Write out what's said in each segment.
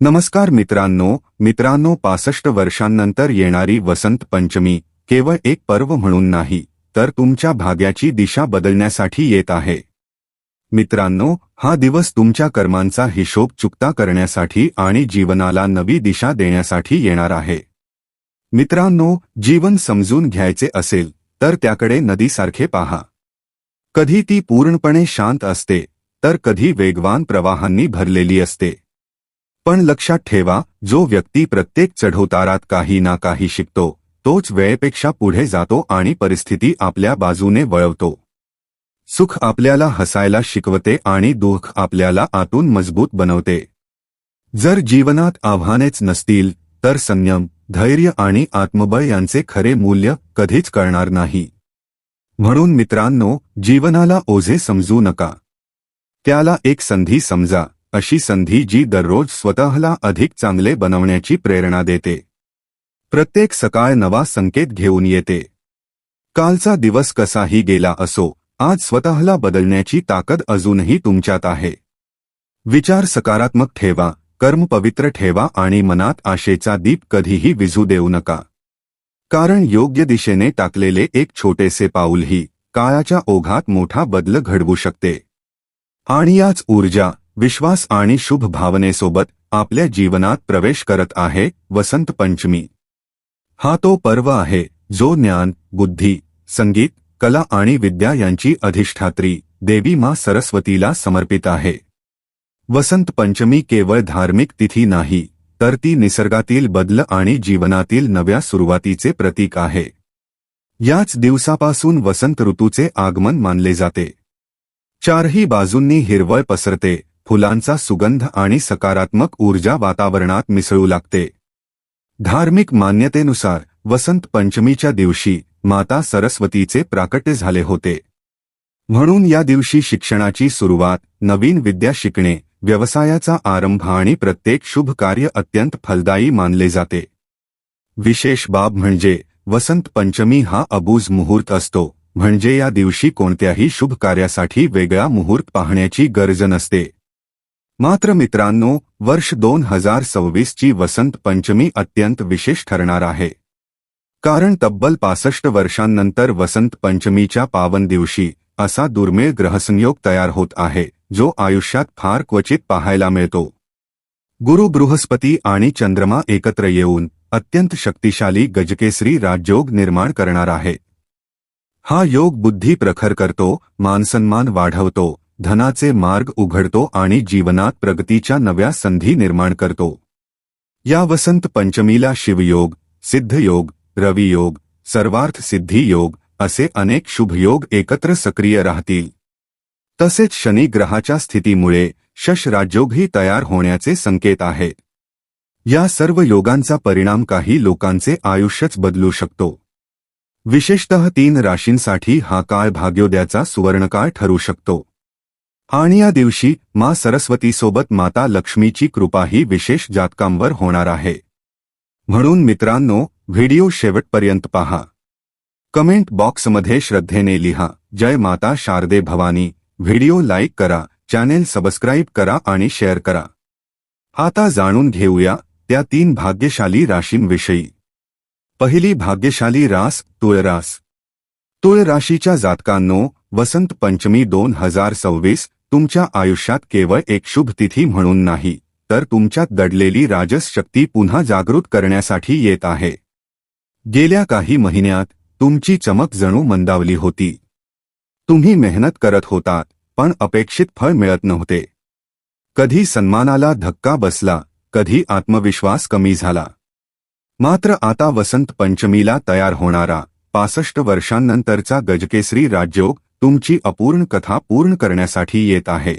नमस्कार मित्रांनो मित्रांनो पासष्ट वर्षांनंतर येणारी वसंत पंचमी केवळ एक पर्व म्हणून नाही तर तुमच्या भाग्याची दिशा बदलण्यासाठी येत आहे. मित्रांनो हा दिवस तुमच्या कर्मांचा हिशोब चुकता करण्यासाठी आणि जीवनाला नवी दिशा देण्यासाठी येणार आहे. मित्रांनो जीवन समजून घ्यायचे असेल तर त्याकडे नदीसारखे पहा. कधी ती पूर्णपणे शांत असते तर कधी वेगवान प्रवाहांनी भरलेली असते. पण लक्षात ठेवा जो व्यक्ती प्रत्येक चढउतारात काही ना काही शिकतो तोच वेळेपेक्षा पुढे जातो आणि परिस्थिती आपल्या बाजूने वळवतो. सुख आपल्याला हसायला शिकवते आणि दुःख आपल्याला आतून मजबूत बनवते. जर जीवनात आव्हानेच नसतील तर संयम धैर्य आणि आत्मबळ यांचे खरे मूल्य कधीच कळणार नाही. म्हणून मित्रांनो जीवनाला ओझे समजू नका. त्याला एक संधी समजा. अशी संधी जी दररोज स्वतःला अधिक चांगले बनवण्याची प्रेरणा देते. प्रत्येक सकाळ नवा संकेत घेऊन येते. कालचा दिवस कसाही गेला असो आज स्वतःला बदलण्याची ताकद अजूनही तुमच्यात आहे. विचार सकारात्मक ठेवा कर्म पवित्र ठेवा आणि मनात आशेचा दीप कधीही विझू देऊ नका. कारण योग्य दिशेने टाकलेले एक छोटेसे पाऊलही काळाच्या ओघात मोठा बदल घडवू शकते. आणि याच ऊर्जा विश्वास आणि शुभ भावनेसोबत आपल्या जीवनात प्रवेश करत आहे वसंत पंचमी. हा तो पर्व आहे जो ज्ञान बुद्धी संगीत कला आणि विद्या यांची अधिष्ठात्री देवी मा सरस्वतीला समर्पित आहे. वसंत पंचमी केवळ धार्मिक तिथी नाही तर ती निसर्गातील बदल आणि जीवनातील नव्या सुरुवातीचे प्रतीक आहे. याच दिवसापासून वसंत ऋतूचे आगमन मानले जाते. चारही बाजूंनी हिरवळ पसरते फुलांचा सुगंध आणि सकारात्मक ऊर्जा वातावरणात मिसळू लागते. धार्मिक मान्यतेनुसार वसंत पंचमीच्या दिवशी माता सरस्वतीचे प्राकट्य झाले होते. म्हणून या दिवशी शिक्षणाची सुरुवात नवीन विद्या शिकणे व्यवसायाचा आरंभ आणि प्रत्येक शुभ कार्य अत्यंत फलदायी मानले जाते. विशेष बाब म्हणजे वसंत पंचमी हा अबूज मुहूर्त असतो म्हणजे या दिवशी कोणत्याही शुभ कार्यासाठी वेगळा मुहूर्त पाहण्याची गरज नसते. मात्र मित्रांनो वर्ष दोन हजार सव्वीस ची वसंत पंचमी अत्यंत विशेष ठरणार आहे. कारण तब्बल पासष्ट वर्षांनंतर वसंत पंचमीच्या पावन दिवशी असा दुर्मिळ ग्रहसंयोग तयार होत आहे जो आयुष्यात फार क्वचित पाहायला मिळतो. गुरु बृहस्पती आणि चंद्रमा एकत्र येऊन अत्यंत शक्तिशाली गजकेसरी राजयोग निर्माण करणार आहे. हा योग बुद्धी प्रखर करतो मानसन्मान वाढवतो धनाचे मार्ग उघडतो आणि जीवनात प्रगतीच्या नव्या संधी निर्माण करतो. या वसंत पंचमीला शिवयोग सिद्धयोग रवियोग सर्वार्थ सिद्धी योग असे अनेक शुभयोग एकत्र सक्रिय राहतील. तसेच शनी ग्रहाच्या स्थितीमुळे शश राजयोगही तयार होण्याचे संकेत आहेत या सर्व योगांचा परिणाम काही लोकांचे आयुष्यच बदलू शकतो. विशेषतः तीन राशींसाठी हा काळ भाग्योदयाचा सुवर्णकाळ ठरू शकतो. आणि या दिवशी मा सरस्वतीसोबत माता लक्ष्मीची कृपाही विशेष जातकांवर होणार आहे. म्हणून मित्रांनो व्हिडिओ शेवटपर्यंत पहा. कमेंट बॉक्समध्ये श्रद्धेने लिहा. जय माता शारदे भवानी. व्हिडिओ लाईक करा चॅनेल सबस्क्राईब करा आणि शेअर करा. आता जाणून घेऊया त्या तीन भाग्यशाली राशींविषयी. पहिली भाग्यशाली रास तुळरास. तुळ राशीच्या जातकांनो वसंत पंचमी दोन हजार सव्वीस तुमच्या आयुष्यात केवळ एक शुभ तिथी म्हणून नाही तर तुमच्यात दडलेली राजस शक्ती पुन्हा जागृत करण्यासाठी येत आहे. गेल्या काही महिन्यात तुमची चमक जणू मंदावली होती. तुम्ही मेहनत करत होतात पण अपेक्षित फळ मिळत नव्हते. कधी सन्मानाला धक्का बसला कधी आत्मविश्वास कमी झाला. मात्र आता वसंत पंचमीला तयार होणारा पासष्ट वर्षांनंतरचा गजकेसरी राज्योग तुमची अपूर्ण कथा पूर्ण करण्यासाठी येत आहे.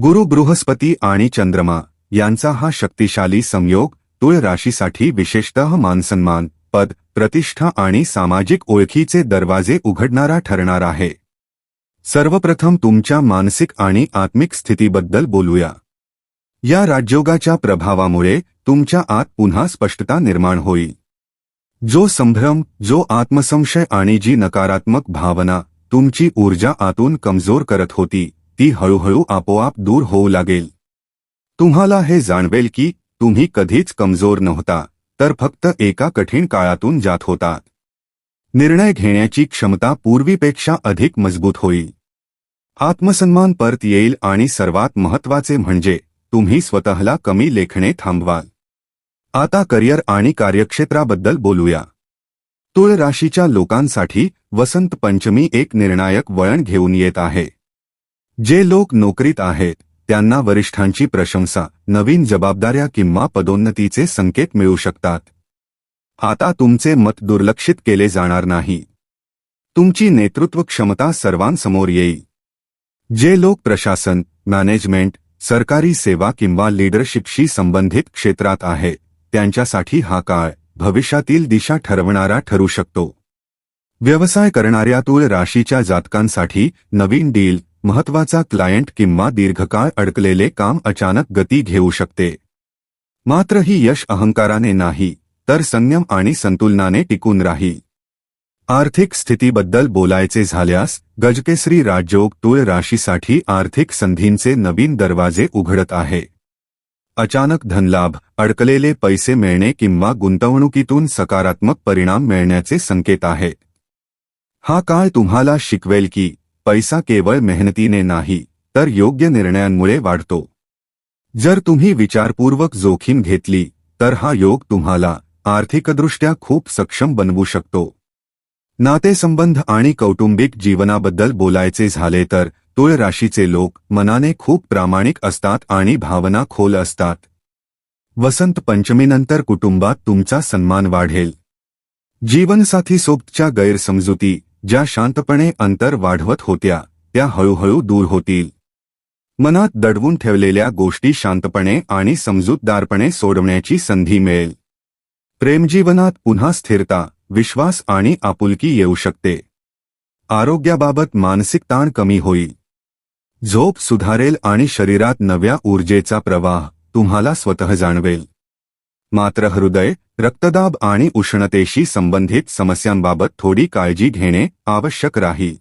गुरु बृहस्पती आणि चंद्रमा यांचा हा शक्तिशाली संयोग तुळ राशीसाठी विशेषतः मानसन्मान, पद, प्रतिष्ठा आणि सामाजिक ओळखीचे दरवाजे उघडणारा ठरणार आहे. सर्वप्रथम तुमच्या मानसिक आणि आत्मिक स्थितीबद्दल बोलूया. या राजयोगाच्या प्रभावामुळे तुमच्या आत पुन्हा स्पष्टता निर्माण होईल. जो संभ्रम, जो आत्मसंशय आणि जी नकारात्मक भावना तुमची ऊर्जा आतून कमजोर करत होती ती हळूहळू आपोआप दूर होऊ लागेल. तुम्हाला हे जाणवेल की तुम्ही कधीच कमजोर नव्हता तर फक्त एका कठीण काळातून जात होतात निर्णय घेण्याची क्षमता पूर्वीपेक्षा अधिक मजबूत होईल. आत्मसन्मान परत येईल आणि सर्वात महत्त्वाचे म्हणजे तुम्ही स्वतःला कमी लेखणे थांबवाल. आता करिअर आणि कार्यक्षेत्राबद्दल बोलूया. तुळ राशीच्या लोकांसाठी वसंत पंचमी एक निर्णायक वळण घेऊन येत आहे. जे लोक नोकरीत आहेत त्यांना वरिष्ठांची प्रशंसा नवीन जबाबदाऱ्या किंवा पदोन्नतीचे संकेत मिळू शकतात. आता तुमचे मत दुर्लक्षित केले जाणार नाही. तुमची नेतृत्व क्षमता सर्वांसमोर येईल. जे लोक प्रशासन मॅनेजमेंट सरकारी सेवा किंवा लीडरशिपशी संबंधित क्षेत्रात आहे त्यांच्यासाठी हा काळ भविष्यातील दिशा ठरवणारा ठरू शकतो. व्यवसाय करणाऱ्या तुळ राशीच्या जातकांसाठी नवीन डील महत्त्वाचा क्लायंट किंवा दीर्घकाळ अडकलेले काम अचानक गती घेऊ शकते. मात्र ही यश अहंकाराने नाही तर संयम आणि संतुलनाने टिकून राहील आर्थिक स्थितीबद्दल बोलायचे झाल्यास गजकेसरी राजयोग तुळ राशीसाठी आर्थिक संधींचे नवीन दरवाजे उघडत आहे. अचानक धनलाभ अडकलेले पैसे मिळणे किंवा गुंतवणुकीतून सकारात्मक परिणाम मिळण्याचे संकेत आहे. हा काळ तुम्हाला शिकवेल की पैसा केवळ मेहनतीने नाही तर योग्य निर्णयांमुळे वाढतो. जर तुम्ही विचारपूर्वक जोखीम घेतली तर हा योग तुम्हाला आर्थिकदृष्ट्या खूप सक्षम बनवू शकतो. नातेसंबंध आणि कौटुंबिक जीवनाबद्दल बोलायचे झाले तर तुळ राशीचे लोक मनाने खूप प्रामाणिक असतात आणि भावना खोल असतात. वसंत पंचमीनंतर कुटुंबात तुमचा सन्मान वाढेल. जीवनसाथी सोबतच्या गैरसमजुती ज्या शांतपणे अंतर वाढवत होत्या त्या हळूहळू दूर होतील. मनात दडवून ठेवलेल्या गोष्टी शांतपणे आणि समजूतदारपणे सोडवण्याची संधी मिळेल. प्रेमजीवनात पुन्हा स्थिरता विश्वास आणि आपुलकी येऊ शकते. आरोग्याबाबत मानसिक ताण कमी होईल. झोप सुधारेल आणि शरीरात नव्या ऊर्जेचा प्रवाह तुम्हाला स्वतः जाणवेल. मात्र हृदय रक्तदाब आणि उष्णतेशी संबंधित समस्यांबाबत थोडी काळजी घेणे आवश्यक राहील.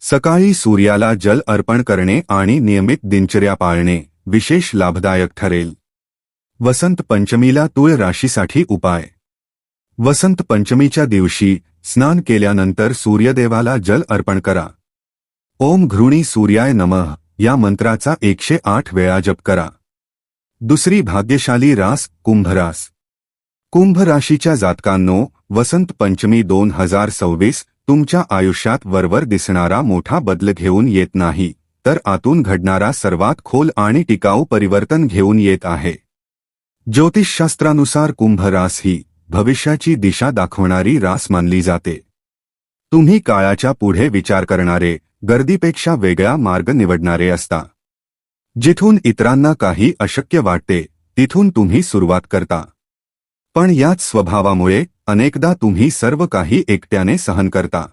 सकाळी सूर्याला जल अर्पण करणे आणि नियमित दिनचर्या पाळणे विशेष लाभदायक ठरेल. वसंत पंचमीला तुळ राशीसाठी उपाय. वसंत पंचमीच्या दिवशी स्नान केल्यानंतर सूर्यदेवाला जल अर्पण करा. ओम घृणी सूर्याय नमः या मंत्राचा एकशे आठ वेळा जप करा. दुसरी भाग्यशाली रास कुंभरास. कुंभ राशीच्या जातकांनो वसंत पंचमी दोन हजार सव्वीस तुमच्या आयुष्यात वरवर दिसणारा मोठा बदल घेऊन येत नाही तर आतून घडणारा सर्वात खोल आणि टिकाऊ परिवर्तन घेऊन येत आहे. ज्योतिषशास्त्रानुसार कुंभ रास ही भविष्याची दिशा दाखवणारी रास मानली जाते. तुम्ही काळाच्या पुढे विचार करणारे गर्दीपेक्षा वेगळा मार्ग निवडणारे असता. जिथून इतरांना काही अशक्य वाटते तिथून तुम्ही सुरुवात करता. पण याच स्वभावामुळे अनेकदा तुम्ही सर्व काही एकट्याने सहन करता.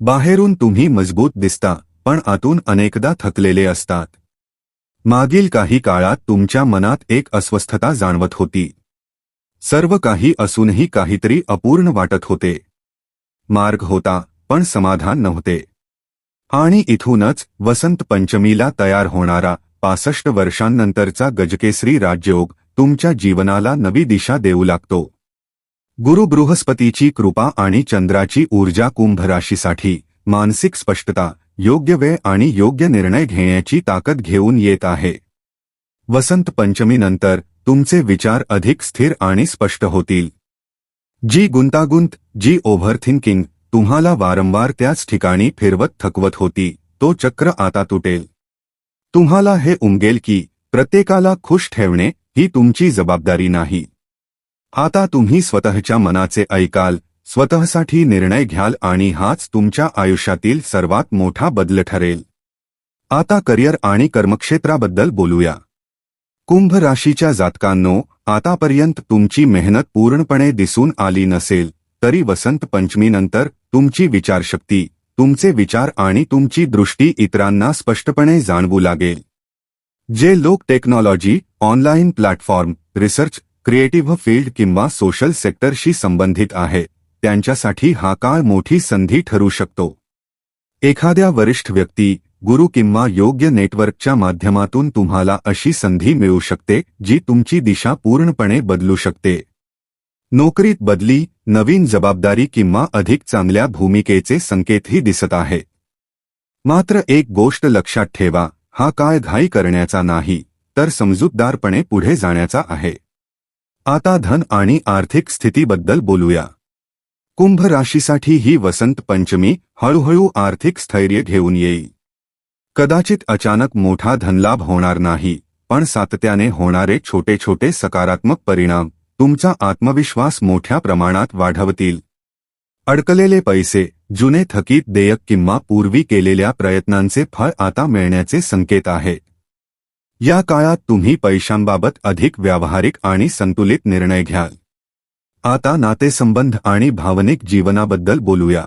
बाहेरून तुम्ही मजबूत दिसता पण आतून अनेकदा थकलेले असतात. मागील काही काळात तुमच्या मनात एक अस्वस्थता जाणवत होती. सर्व काही असूनही काहीतरी अपूर्ण वाटत होते. मार्ग होता पण समाधान नव्हते. आणि इथूनच वसंत पंचमीला तयार होणारा पासष्ट वर्षांनंतरचा गजकेसरी राजयोग तुमच्या जीवनाला नवी दिशा देऊ लागतो. गुरु बृहस्पतीची कृपा आणि चंद्राची ऊर्जा कुंभ राशीसाठी मानसिक स्पष्टता योग्य वेळ आणि योग्य निर्णय घेण्याची ताकद घेऊन येत आहे. वसंत पंचमीनंतर तुमचे विचार अधिक स्थिर आणि स्पष्ट होतील. जी गुंतागुंत जी ओव्हरथिंकिंग तुम्हाला वारंवार त्याच ठिकाणी फिरवत थकवत होती तो चक्र आता तुटेल. तुम्हाला हे उमगेल की प्रत्येकाला खुश ठेवणे ही तुमची जबाबदारी नाही. आता तुम्ही स्वतःच्या मनाचे ऐकाल स्वतःसाठी निर्णय घ्याल आणि हाच तुमच्या आयुष्यातील सर्वात मोठा बदल ठरेल. आता करिअर आणि कर्मक्षेत्राबद्दल बोलूया. कुंभ राशीच्या जातकांनो आतापर्यंत तुमची मेहनत पूर्णपणे दिसून आली नसेल तरी वसंत पंचमीनंतर तुमची विचारशक्ती तुमचे विचार आणि तुमची दृष्टी इतरांना स्पष्टपणे जाणवू लागेल. जे लोक technology online platform research creative field किंवा सोशल सेक्टरशी संबंधित आहे त्यांच्यासाठी हा काळ मोठी संधी ठरू शकतो. एखाद्या वरिष्ठ व्यक्ती गुरु किंवा योग्य नेटवर्कच्या माध्यमातून तुम्हाला अशी संधी मिळू शकते जी तुमची दिशा पूर्णपणे बदलू शकते. नोकरीत बदली नवीन जबाबदारी किंवा अधिक चांगल्या भूमिकेचे संकेतही दिसत आहेत मात्र एक गोष्ट लक्षात ठेवा हा काळ घाई करण्याचा नाही तर समजूतदारपणे पुढे जाण्याचा आहे. आता धन आणि आर्थिक स्थितीबद्दल बोलूया. कुंभ राशीसाठी ही वसंत पंचमी हळूहळू आर्थिक स्थैर्य घेऊन येईल. कदाचित अचानक मोठा धनलाभ होणार नाही पण सातत्याने होणारे छोटे छोटे सकारात्मक परिणाम तुमचा आत्मविश्वास मोठ्या प्रमाणात वाढवतील. अडकलेले पैसे जुने थकीत देयक किंवा पूर्वी केलेल्या प्रयत्नांचे फळ आता मिळण्याचे संकेत आहे. या काळात तुम्ही पैशांबाबत अधिक व्यावहारिक आणि संतुलित निर्णय घ्याल. आता नातेसंबंध आणि भावनिक जीवनाबद्दल बोलूया.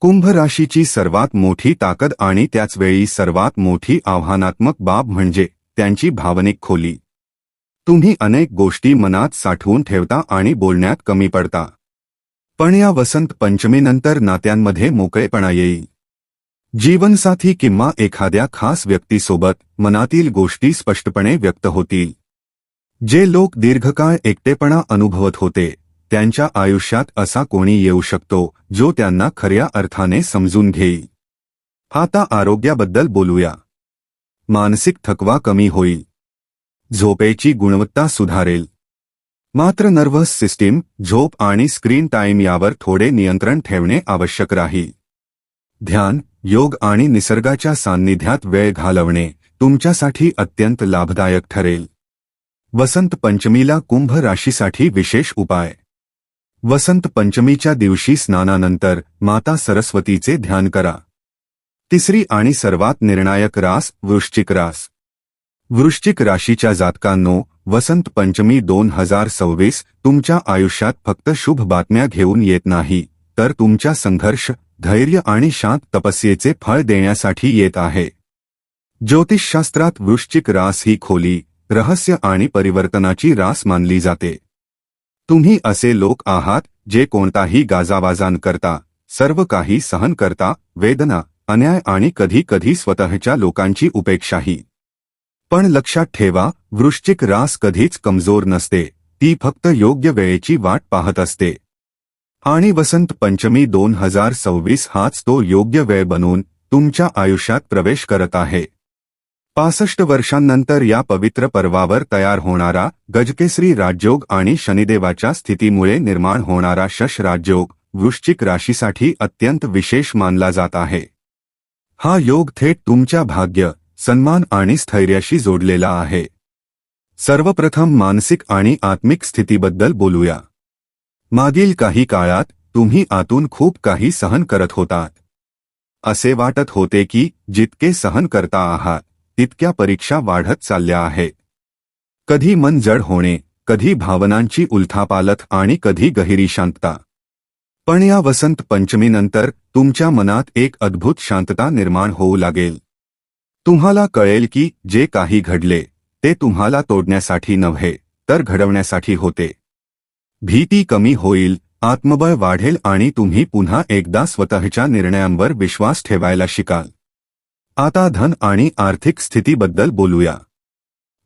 कुंभ राशीची सर्वात मोठी ताकद आणि त्याचवेळी सर्वात मोठी आव्हानात्मक बाब म्हणजे त्यांची भावनिक खोली. तुम्ही अनेक गोष्टी मनात साठवून ठेवता आणि बोलण्यात कमी पडता. पण या वसंत पंचमीनंतर नात्यांमध्ये मोकळेपणा येईल. जीवनसाथी किंवा एखाद्या खास व्यक्तीसोबत मनातील गोष्टी स्पष्टपणे व्यक्त होतील. जे लोक दीर्घकाळ एकटेपणा अनुभवत होते, त्यांच्या आयुष्यात असा कोणी येऊ शकतो, जो त्यांना खऱ्या अर्थाने समजून घेईल. आता आरोग्याबद्दल बोलूया. मानसिक थकवा कमी होईल. झोपेची गुणवत्ता सुधारेल. मात्र नर्व्हस सिस्टीम झोप आणि स्क्रीन टाइम यावर थोडे नियंत्रण ठेवणे आवश्यक राहील. ध्यान योग आणि निसर्गाच्या सान्निध्यात वेळ घालवणे तुमच्यासाठी अत्यंत लाभदायक ठरेल. वसंत पंचमीला कुंभ राशीसाठी विशेष उपाय. वसंत पंचमीच्या दिवशी स्नानानंतर माता सरस्वतीचे ध्यान करा. तिसरी आणि सर्वात निर्णायक रास वृश्चिक रास. वृश्चिक राशीच्या जातकांनो वसंत पंचमी दोन हजार सव्वीस तुमच्या आयुष्यात फक्त शुभ बातम्या घेऊन येत नाही तर तुमच्या संघर्ष धैर्य आणि शांत तपस्येचे फळ देण्यासाठी येत आहे. ज्योतिषशास्त्रात वृश्चिक रास ही खोली रहस्य आणि परिवर्तनाची रास मानली जाते. तुम्ही असे लोक आहात जे कोणताही गाजावाजान करता सर्व काही सहन करता वेदना अन्याय आणि कधी कधी स्वतःच्या लोकांची उपेक्षाही. पण लक्षात ठेवा वृश्चिक रास कधीच कमजोर नसते ती फक्त योग्य वेळेची वाट पाहत असते. आणि वसंत पंचमी दोन हजार सव्वीस हाच तो योग्य वेळ बनून तुमच्या आयुष्यात प्रवेश करत आहे. पासष्ट वर्षांनंतर या पवित्र पर्वावर तयार होणारा गजकेसरी राजयोग आणि शनिदेवाच्या स्थितीमुळे निर्माण होणारा शश राजयोग वृश्चिक राशीसाठी अत्यंत विशेष मानला जात आहे. हा योग थेट तुमच्या भाग्य सन्मान आणि स्थैर्याशी जोडलेला आहे. सर्वप्रथम मानसिक आणि आत्मिक स्थितीबद्दल बोलूया. मागील काही काळात तुम्ही आतून खूप काही सहन करत होतात. असे वाटत होते की जितके सहन करता आहात, तितक्या परीक्षा वाढत चालल्या आहेत. कधी मन जड होणे, कधी भावनांची उलथापालथ आणि कधी गहिरी शांतता. पण या वसंत पंचमीनंतर तुमच्या मनात एक अद्भुत शांतता निर्माण होऊ लागेल. तुम्हाला कळेल की जे काही घडले ते तुम्हाला तोडण्यासाठी नव्हे तर घडवण्यासाठी होते. भीती कमी होईल आत्मबळ वाढेल आणि तुम्ही पुन्हा एकदा स्वतःच्या निर्णयांवर विश्वास ठेवायला शिकाल. आता धन आणि आर्थिक स्थितीबद्दल बोलूया.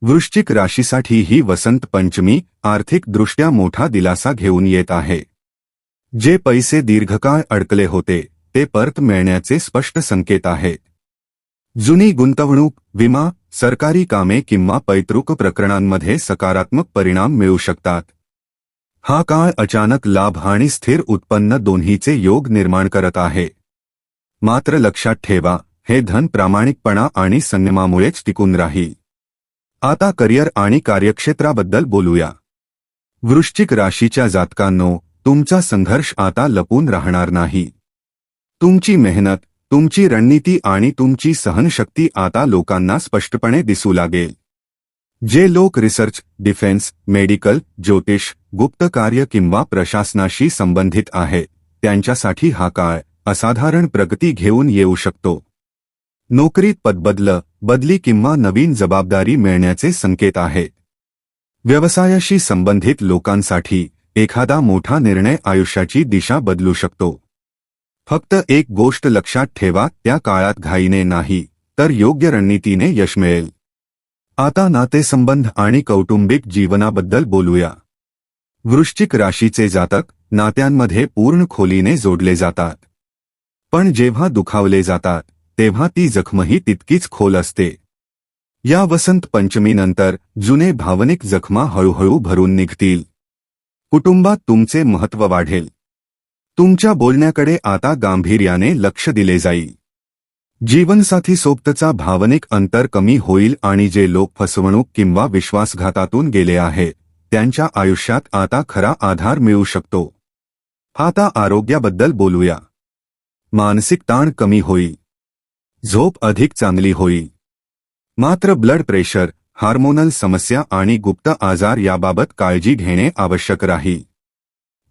वृश्चिक राशीसाठी ही वसंत पंचमी आर्थिकदृष्ट्या मोठा दिलासा घेऊन येत आहे. जे पैसे दीर्घकाळ अडकले होते ते परत मिळण्याचे स्पष्ट संकेत आहेत जुनी गुंतवणूक विमा सरकारी कामे किंवा पैतृक प्रकरणांमध्ये सकारात्मक परिणाम मिळू शकतात. हा काळ अचानक लाभ आणि स्थिर उत्पन्न दोन्हीचे योग निर्माण करत आहे. मात्र लक्षात ठेवा हे धन प्रामाणिकपणा आणि संयमामुळेच टिकून राहील. आता करिअर आणि कार्यक्षेत्राबद्दल बोलूया. वृश्चिक राशीच्या जातकांनो तुमचा संघर्ष आता लपून राहणार नाही. तुमची मेहनत तुमची रणनीती आणि तुमची सहनशक्ती आता लोकांना स्पष्टपणे दिसू लागेल. जे लोक रिसर्च डिफेन्स मेडिकल ज्योतिष गुप्त कार्य किंवा प्रशासनाशी संबंधित आहे त्यांच्यासाठी हा काळ असाधारण प्रगती घेऊन येऊ शकतो. नोकरीत पदबदलं बदली किंवा नवीन जबाबदारी मिळण्याचे संकेत आहेत. व्यवसायाशी संबंधित लोकांसाठी एखादा मोठा निर्णय आयुष्याची दिशा बदलू शकतो. फक्त एक गोष्ट लक्षात ठेवा त्या काळात घाईने नाही तर योग्य रणनीतीने यश मिळेल. आता नातेसंबंध आणि कौटुंबिक जीवनाबद्दल बोलूया. वृश्चिक राशीचे जातक नात्यांमध्ये पूर्ण खोलीने जोडले जातात. पण जेव्हा दुखावले जातात तेव्हा ती जखमही तितकीच खोल असते. या वसंत पंचमीनंतर जुने भावनिक जखमा हळूहळू भरून निघतील. कुटुंबात तुमचे महत्त्व वाढेल. तुमच्या बोलण्याकडे आता गांभीर्याने लक्ष दिले जाईल. जीवनसाथी सोबतचा भावनिक अंतर कमी होईल आणि जे लोक फसवणूक किंवा विश्वासघातातून गेले आहेत त्यांच्या आयुष्यात आता खरा आधार मिळू शकतो. आता आरोग्याबद्दल बोलूया. मानसिक ताण कमी होईल. झोप अधिक चांगली होईल. मात्र ब्लड प्रेशर हार्मोनल समस्या आणि गुप्त आजार याबाबत काळजी घेणे आवश्यक राहील.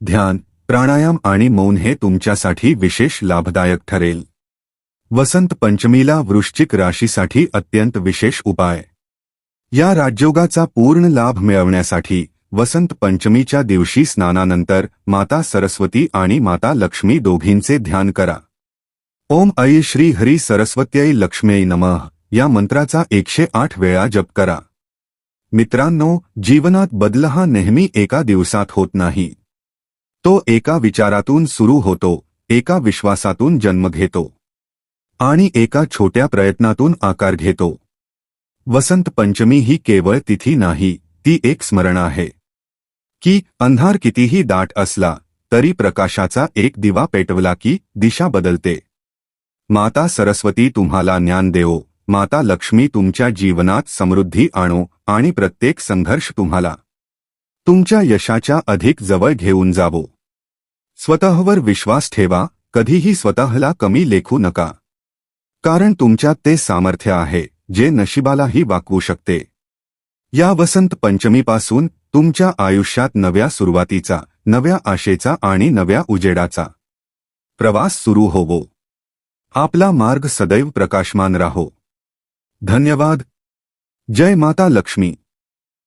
ध्यान प्राणायाम आणि मौन हे तुमच्यासाठी विशेष लाभदायक ठरेल. वसंत पंचमीला वृश्चिक राशीसाठी अत्यंत विशेष उपाय. या राजयोगाचा पूर्ण लाभ मिळवण्यासाठी वसंत पंचमीच्या दिवशी स्नानानंतर माता सरस्वती आणि माता लक्ष्मी दोघींचे ध्यान करा. ओम ऐ श्री हरी सरस्वत्यै लक्ष्मी नमः. या मंत्राचा एकशे आठ वेळा जप करा. मित्रांनो जीवनात बदल हा नेहमी एका दिवसात होत नाही. तो एका विचारातून सुरू होतो एका विश्वासातून जन्म घेतो आणि एका छोट्या प्रयत्नातून आकार घेतो. वसंत पंचमी ही केवळ तिथी नाही ती एक स्मरण आहे. की अंधार कितीही दाट असला तरी प्रकाशाचा एक दिवा पेटवला की दिशा बदलते. माता सरस्वती तुम्हाला ज्ञान देवो माता लक्ष्मी तुमच्या जीवनात समृद्धी आणो आणि प्रत्येक संघर्ष तुम्हाला तुमच्या यशाच्या अधिक जवळ घेऊन जावो. स्वतःवर विश्वास ठेवा कधीही स्वतःला कमी लेखू नका. कारण तुमच्यात ते सामर्थ्य आहे जे नशिबालाही वाकवू शकते. या वसंत पंचमीपासून तुमच्या आयुष्यात नव्या सुरुवातीचा नव्या आशेचा आणि नव्या उजेडाचा प्रवास सुरू होवो. आपला मार्ग सदैव प्रकाशमान राहो. धन्यवाद. जय माता लक्ष्मी.